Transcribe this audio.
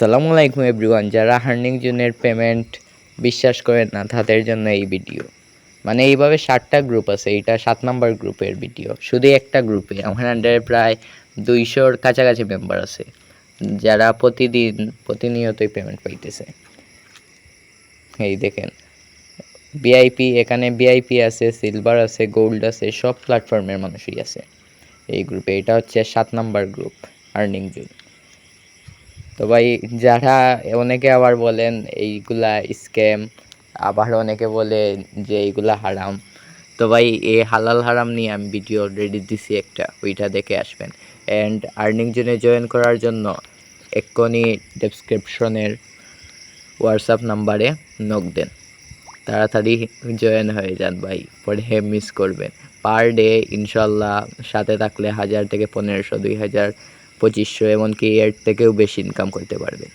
আসসালামু আলাইকুম এভরিওয়ান, যারা হার্নিং জুনের পেমেন্ট বিশ্বাস করেন না, তাদের জন্য এই ভিডিও। মানে এইভাবে ষাটটা গ্রুপ আছে, এইটা সাত নাম্বার গ্রুপের ভিডিও। শুধু একটা গ্রুপে আমার আন্ডারে প্রায় দুইশোর কাছাকাছি মেম্বার আছে, যারা প্রতিদিন, প্রতিনিয়তই পেমেন্ট পাইতেছে। এই দেখেন ভিআইপি এখানে ভিআইপি আছে সিলভার আছে গোল্ড আছে, সব প্ল্যাটফর্মের মানুষই আছে। এই গ্রুপে এটা হচ্ছে সাত নাম্বার গ্রুপ আর্নিং জুন। তো ভাই, যারা অনেকে আবার বলেন এইগুলা স্ক্যাম আবার অনেকে বলে যে এইগুলা হারাম। তো ভাই এই হালাল হারাম নিয়ে আমি ভিডিও অলরেডি দিছি একটা, ওইটা দেখে আসবেন। অ্যান্ড আর্নিং জোনে জয়েন করার জন্য এক্ষুনি ডেসক্রিপশনের হোয়াটসঅ্যাপ নাম্বারে নক দেন। তাড়াতাড়ি জয়েন হয়ে যান ভাই, পরে মিস করবেন। পার ডে ইনশাল্লাহ, সাথে থাকলে হাজার থেকে পনেরোশো, দুই হাজার পঁচিশশো এমনকি এর থেকেও বেশি ইনকাম করতে পারবেন।